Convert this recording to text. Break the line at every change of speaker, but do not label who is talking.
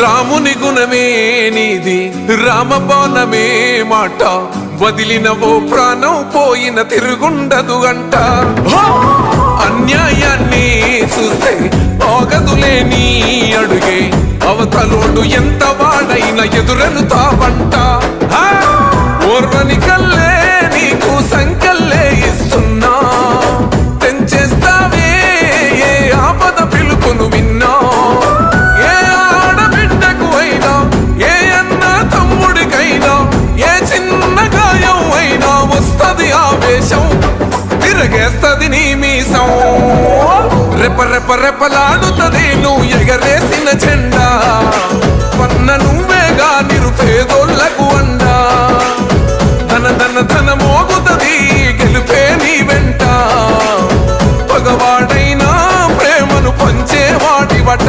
రాముని గుణమే నీది రామబాణమే మాట. వదిలిన ఓ ప్రాణం పోయిన తిరుగుండదు అంట అన్యాయాన్ని చూస్తే ఆగదులే నీ అడుగే. అవతలోడు ఎంత వాడైన ఎదురను తావంటా చేస్తది నీ మీసం. రెప రెప రెపలాడుతది నువ్వు ఎగరేసిన చెండా పన్న నువ్వేగా నిరుపేదోళ్ళకు అండా. ధన ధన ధన మోగుతుంది గెలిపే నీ వెంట. పగవాడైనా ప్రేమను పంచేవాడివట